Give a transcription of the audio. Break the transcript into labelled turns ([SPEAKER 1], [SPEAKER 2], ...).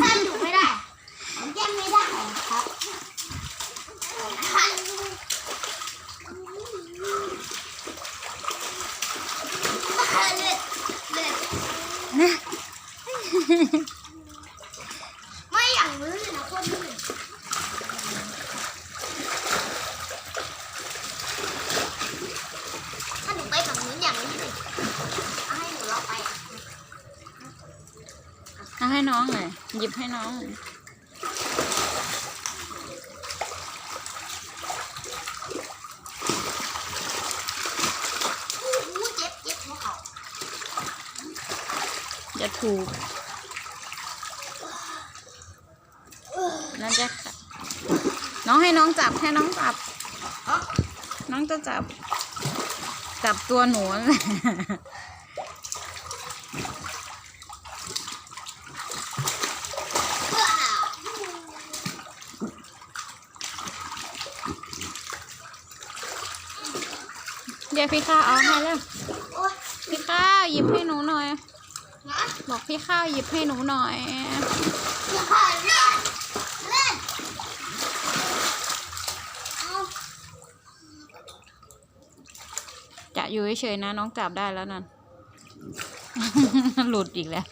[SPEAKER 1] ถ้าอยู่ไม่ได้ผมแก้ไม่ได้ครับเลือดเลือดไม่อย่างมือนะคนมือถ้าหนูไปฝั่งนู้นอย่างนี้สิเอาให้หนูลองไปอะ
[SPEAKER 2] เอาให้น้องหน่อยหยิบให้น้องหน่อย
[SPEAKER 1] อู้เจ็บเจ็บหัวเข่า
[SPEAKER 2] จะถูกนั่นจะค่ะน้องให้น้องจับให้น้องจับ
[SPEAKER 1] เอ้า
[SPEAKER 2] น้องจะจับ จับตัวหนูนั่นแหละ
[SPEAKER 1] เดี๋
[SPEAKER 2] ยวพี่ข้าวเอาให้แล้ว
[SPEAKER 1] โอ๊ย
[SPEAKER 2] พี่ข้าวหยิบให้หนูหน่อย
[SPEAKER 1] นะ
[SPEAKER 2] บอกพี่ข้าวหยิบให้หนูหน่อย
[SPEAKER 1] อย่าผ่านเล่นเล่นเอา
[SPEAKER 2] จะอยู่เฉยๆนะน้องจับได้แล้วนั่น หลุดอีกแล้ว